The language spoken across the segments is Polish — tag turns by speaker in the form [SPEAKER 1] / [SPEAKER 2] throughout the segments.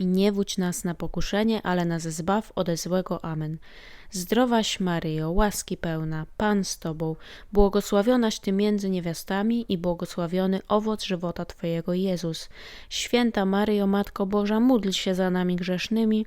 [SPEAKER 1] Nie wódź nas na pokuszenie, ale nas zbaw ode złego. Amen. Zdrowaś Maryjo, łaski pełna, Pan z Tobą, błogosławionaś Ty między niewiastami i błogosławiony owoc żywota Twojego Jezus. Święta Maryjo, Matko Boża, módl się za nami grzesznymi,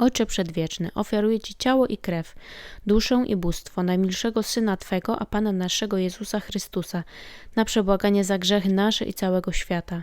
[SPEAKER 1] Ojcze Przedwieczny, ofiaruję Ci ciało i krew, duszę i bóstwo najmilszego Syna Twego, a Pana naszego Jezusa Chrystusa, na przebłaganie za grzechy nasze i całego świata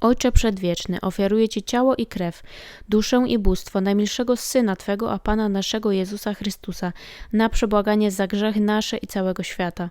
[SPEAKER 1] Ojcze Przedwieczny, ofiaruję Ci ciało i krew, duszę i bóstwo najmilszego Syna Twego, a Pana naszego Jezusa Chrystusa, na przebłaganie za grzechy nasze i całego świata.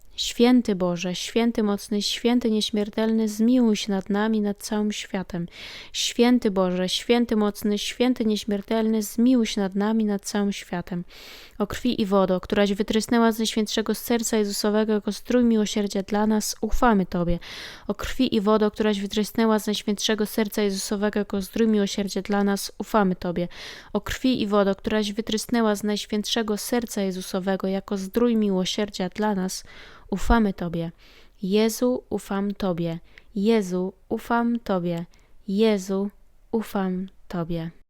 [SPEAKER 1] Święty Boże, święty mocny, święty nieśmiertelny, zmiłuj się nad nami, nad całym światem. Święty Boże, święty mocny, święty nieśmiertelny, zmiłuj się nad nami, nad całym światem. O krwi i wodo, któraś wytrysnęła z najświętszego serca Jezusowego jako strój miłosierdzia dla nas, ufamy Tobie. O krwi i wodo, któraś wytrysnęła z najświętszego serca Jezusowego jako strój miłosierdzia dla nas, ufamy Tobie. O krwi i wodo, któraś wytrysnęła z najświętszego serca Jezusowego jako zdrój miłosierdzia dla nas, ufamy Tobie. Jezu, ufam Tobie. Jezu, ufam Tobie. Jezu, ufam Tobie.